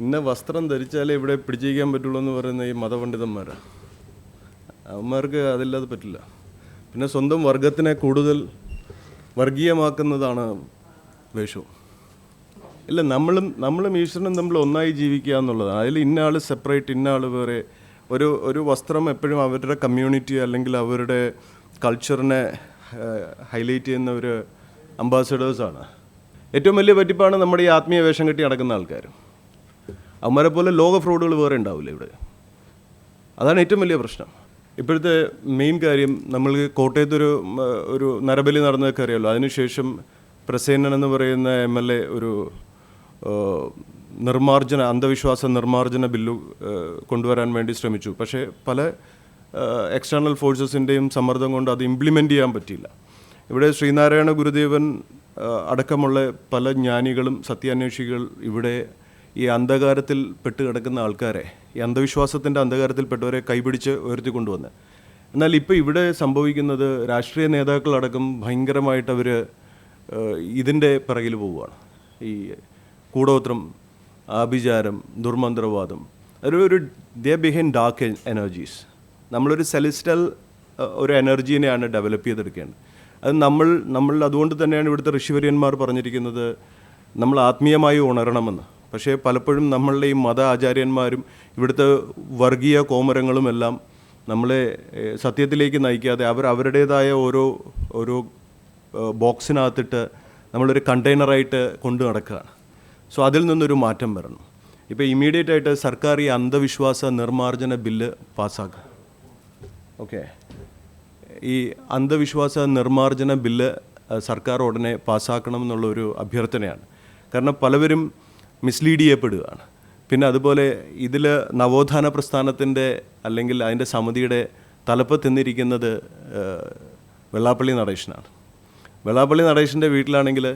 ഇന്ന വസ്ത്രം ധരിച്ചാലേ ഇവിടെ പിടിച്ചിരിക്കാൻ പറ്റുള്ളൂ എന്ന് പറയുന്ന ഈ മതപണ്ഡിതന്മാരാണ് അവന്മാർക്ക് അതില്ലാതെ പറ്റില്ല. പിന്നെ സ്വന്തം വർഗത്തിനെ കൂടുതൽ വർഗീയമാക്കുന്നതാണ് വേഷവും ഇല്ല നമ്മളും നമ്മളും ഈശ്വരനും തമ്മിൽ ഒന്നായി ജീവിക്കുക എന്നുള്ളതാണ്. അതിൽ ഇന്ന ആൾ സെപ്പറേറ്റ് ഇന്ന ആൾ വേറെ. ഒരു ഒരു വസ്ത്രം എപ്പോഴും അവരുടെ കമ്മ്യൂണിറ്റി അല്ലെങ്കിൽ അവരുടെ കൾച്ചറിനെ ഹൈലൈറ്റ് ചെയ്യുന്ന ഒരു അംബാസഡേഴ്സാണ് ഏറ്റവും വലിയ പറ്റിപ്പാണ് നമ്മുടെ ഈ ആത്മീയ വേഷം കെട്ടി നടക്കുന്ന ആൾക്കാർ അവന്മാരെ പോലെ ലോക ഫ്രോഡുകൾ വേറെ ഉണ്ടാവില്ല ഇവിടെ. അതാണ് ഏറ്റവും വലിയ പ്രശ്നം. ഇപ്പോഴത്തെ മെയിൻ കാര്യം നമ്മൾ കോട്ടയത്ത് ഒരു ഒരു നരബലി നടന്നതൊക്കെ അറിയാമല്ലോ അതിനുശേഷം പ്രസേനൻ എന്ന് പറയുന്ന എം എൽ എ ഒരു നിർമ്മാർജന അന്ധവിശ്വാസ നിർമ്മാർജന ബില്ല് കൊണ്ടുവരാൻ വേണ്ടി ശ്രമിച്ചു. പക്ഷേ പല എക്സ്റ്റേണൽ ഫോഴ്സസിന്റെയും സമ്മർദ്ദം കൊണ്ട് അത് ഇംപ്ലിമെന്റ് ചെയ്യാൻ പറ്റിയില്ല. ഇവിടെ ശ്രീനാരായണ ഗുരുദേവൻ അടക്കമുള്ള പല ജ്ഞാനികളും സത്യാന്വേഷികൾ ഇവിടെ ഈ അന്ധകാരത്തിൽ പെട്ട് കിടക്കുന്ന ആൾക്കാരെ ഈ അന്ധവിശ്വാസത്തിന്റെ അന്ധകാരത്തിൽപ്പെട്ടവരെ കൈപിടിച്ച് ഉയർത്തിക്കൊണ്ടുവന്ന് എന്നാൽ ഇപ്പോൾ ഇവിടെ സംഭവിക്കുന്നത് രാഷ്ട്രീയ നേതാക്കളടക്കം ഭയങ്കരമായിട്ട് അവർ ഇതിന്റെ പിറകിൽ പോവുകയാണ്. ഈ കൂടോത്രം ആഭിചാരം ദുർമന്ത്രവാദം ഒരു ഒരു ദേ ബിഹൈൻ ഡാർക്ക് എനർജീസ് നമ്മളൊരു സെലിസ്റ്റൽ ഒരു എനർജീനെയാണ് ഡെവലപ്പ് ചെയ്തെടുക്കേണ്ടത്. അത് നമ്മൾ നമ്മൾ അതുകൊണ്ട് തന്നെയാണ് ഇവിടുത്തെ ഋഷിവര്യന്മാർ പറഞ്ഞിരിക്കുന്നത് നമ്മൾ ആത്മീയമായി ഉണരണമെന്ന്. പക്ഷേ പലപ്പോഴും നമ്മളുടെ ഈ മത ആചാര്യന്മാരും ഇവിടുത്തെ വർഗീയ കോമരങ്ങളുമെല്ലാം നമ്മളെ സത്യത്തിലേക്ക് നയിക്കാതെ അവർ അവരുടേതായ ഓരോ ഓരോ ബോക്സിനകത്തിട്ട് നമ്മളൊരു കണ്ടെയ്നറായിട്ട് കൊണ്ടു നടക്കുകയാണ്. സോ അതിൽ നിന്നൊരു മാറ്റം വരണം. ഇപ്പോൾ ഇമ്മീഡിയറ്റ് ആയിട്ട് സർക്കാർ ഈ അന്ധവിശ്വാസ നിർമ്മാർജന ബില്ല് പാസ്സാക്കുക. ഓക്കെ. ഈ അന്ധവിശ്വാസ നിർമ്മാർജന ബില്ല് സർക്കാർ ഉടനെ പാസ്സാക്കണം എന്നുള്ളൊരു അഭ്യർത്ഥനയാണ്. കാരണം പലവരും മിസ്ലീഡ് ചെയ്യപ്പെടുകയാണ് പിന്നെ അതുപോലെ ഇതിൽ നവോത്ഥാന പ്രസ്ഥാനത്തിന്റെ അല്ലെങ്കിൽ അതിന്റെ സമിതിയുടെ തലപ്പത്തെന്നിരിക്കുന്നത് വെള്ളാപ്പള്ളി നടേശനാണ്. വെള്ളാപ്പള്ളി നടേശന്റെ വീട്ടിലാണെങ്കിൽ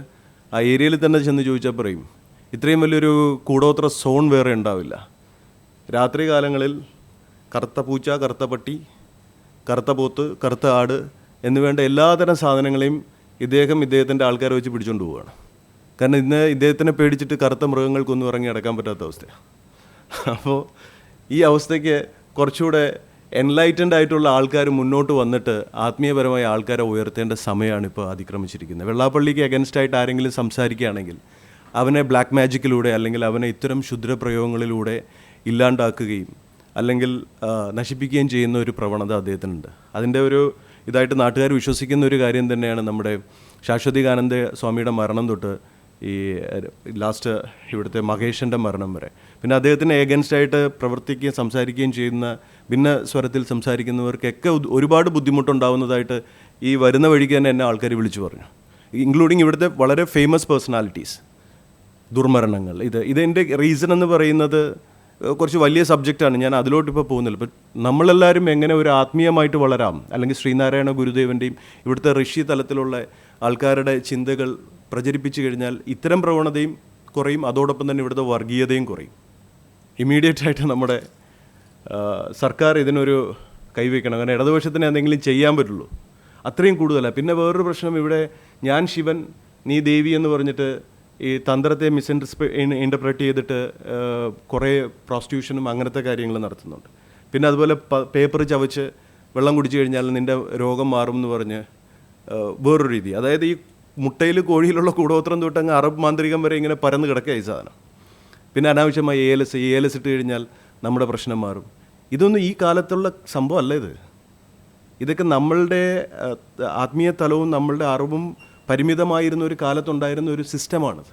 ആ ഏരിയയിൽ തന്നെ ചെന്ന് ചോദിച്ചാൽ പറയും ഇത്രയും വലിയൊരു കൂടോത്ര സോൺ വേറെ ഉണ്ടാവില്ല. രാത്രി കാലങ്ങളിൽ കറുത്ത പൂച്ച കറുത്ത പട്ടി കറുത്ത പോത്ത് കറുത്ത ആട് എന്നുവേണ്ട എല്ലാതരം സാധനങ്ങളെയും ഇദ്ദേഹം ഇദ്ദേഹത്തിന്റെ ആൾക്കാരെ വെച്ച് പിടിച്ചുകൊണ്ട് പോവുകയാണ്. കാരണം ഇന്ന് ഇദ്ദേഹത്തിനെ പേടിച്ചിട്ട് കറുത്ത മൃഗങ്ങൾക്കൊന്നും ഇറങ്ങി അടക്കാൻ പറ്റാത്ത അവസ്ഥയാണ് അപ്പോൾ ഈ അവസ്ഥയ്ക്ക് കുറച്ചുകൂടെ എൻലൈറ്റൻഡ് ആയിട്ടുള്ള ആൾക്കാർ മുന്നോട്ട് വന്നിട്ട് ആത്മീയപരമായ ആൾക്കാരെ ഉയർത്തേണ്ട സമയമാണ് ഇപ്പോൾ അതിക്രമിച്ചിരിക്കുന്നത്. വെള്ളാപ്പള്ളിക്ക് അഗൻസ്റ്റ് ആയിട്ട് ആരെങ്കിലും സംസാരിക്കുകയാണെങ്കിൽ അവനെ ബ്ലാക്ക് മാജിക്കിലൂടെ അല്ലെങ്കിൽ അവനെ ഇത്തരം ക്ഷുദ്രപ്രയോഗങ്ങളിലൂടെ ഇല്ലാണ്ടാക്കുകയും അല്ലെങ്കിൽ നശിപ്പിക്കുകയും ചെയ്യുന്ന ഒരു പ്രവണത അദ്ദേഹത്തിനുണ്ട്. അതിന്റെ ഒരു ഇതായിട്ട് നാട്ടുകാർ വിശ്വസിക്കുന്ന ഒരു കാര്യം തന്നെയാണ് നമ്മുടെ ശാശ്വതികാനന്ദ സ്വാമിയുടെ മരണം തൊട്ട് ഈ ലാസ്റ്റ് ഇവിടുത്തെ മഹേഷിന്റെ മരണം വരെ. പിന്നെ അദ്ദേഹത്തിന് ഏഗൻസ്റ്റ് ആയിട്ട് പ്രവർത്തിക്കുകയും സംസാരിക്കുകയും ചെയ്യുന്ന ഭിന്ന സ്വരത്തിൽ സംസാരിക്കുന്നവർക്കൊക്കെ ഒരുപാട് ബുദ്ധിമുട്ടുണ്ടാവുന്നതായിട്ട് ഈ വരുന്ന വഴിക്ക് തന്നെ എന്നെ ആൾക്കാർ വിളിച്ചു പറഞ്ഞു. ഇൻക്ലൂഡിങ് ഇവിടുത്തെ വളരെ ഫേമസ് പേഴ്സണാലിറ്റീസ് ദുർമരണങ്ങൾ. ഇത് ഇതിന്റെ റീസൺ എന്ന് പറയുന്നത് കുറച്ച് വലിയ സബ്ജക്റ്റാണ് ഞാൻ അതിലോട്ട് ഇപ്പോൾ പോകുന്നില്ല. ഇപ്പം നമ്മളെല്ലാവരും എങ്ങനെ ഒരു ആത്മീയമായിട്ട് വളരാം? അല്ലെങ്കിൽ ശ്രീനാരായണ ഗുരുദേവന്റെയും ഇവിടുത്തെ ഋഷി തലത്തിലുള്ള ആൾക്കാരുടെ ചിന്തകൾ പ്രചരിപ്പിച്ചു കഴിഞ്ഞാൽ ഇത്തരം പ്രവണതയും കുറയും. അതോടൊപ്പം തന്നെ ഇവിടുത്തെ വർഗീയതയും കുറയും. ഇമ്മീഡിയറ്റ് ആയിട്ട് നമ്മുടെ സർക്കാർ ഇതിനൊരു കൈവയ്ക്കണം. കാരണം ഇടതുപക്ഷത്തിന് എന്തെങ്കിലും ചെയ്യാൻ പറ്റുള്ളൂ. അത്രയും കൂടുതലാണ് പിന്നെ വേറൊരു പ്രശ്നം ഇവിടെ ഞാൻ ശിവൻ നീ ദേവി എന്ന് പറഞ്ഞിട്ട് ഈ തന്ത്രത്തെ മിസ് ഇന്റർപ്രറ്റ് ചെയ്തിട്ട് കുറേ പ്രോസ്റ്റിറ്റ്യൂഷനും അങ്ങനത്തെ കാര്യങ്ങൾ നടത്തുന്നുണ്ട്. പിന്നെ അതുപോലെ പേപ്പർ ചവച്ച് വെള്ളം കുടിച്ചു കഴിഞ്ഞാൽ നിന്റെ രോഗം മാറും എന്ന് പറഞ്ഞ് വേറൊരു രീതി. അതായത് ഈ മുട്ടയിൽ കോഴിയിലുള്ള കൂടോത്രം തൊട്ട് അങ്ങ് അറബ് മാന്ത്രികം വരെ ഇങ്ങനെ പരന്ന് കിടക്കുക ഈ സാധനം. പിന്നെ അനാവശ്യമായി A L S A L S ഇട്ട് കഴിഞ്ഞാൽ നമ്മുടെ പ്രശ്നം മാറും. ഇതൊന്നും ഈ കാലത്തുള്ള സംഭവം അല്ല ഇത്. ഇതൊക്കെ നമ്മളുടെ ആത്മീയ തലവും നമ്മളുടെ അറിവും പരിമിതമായിരുന്ന ഒരു കാലത്തുണ്ടായിരുന്ന ഒരു സിസ്റ്റമാണിത്.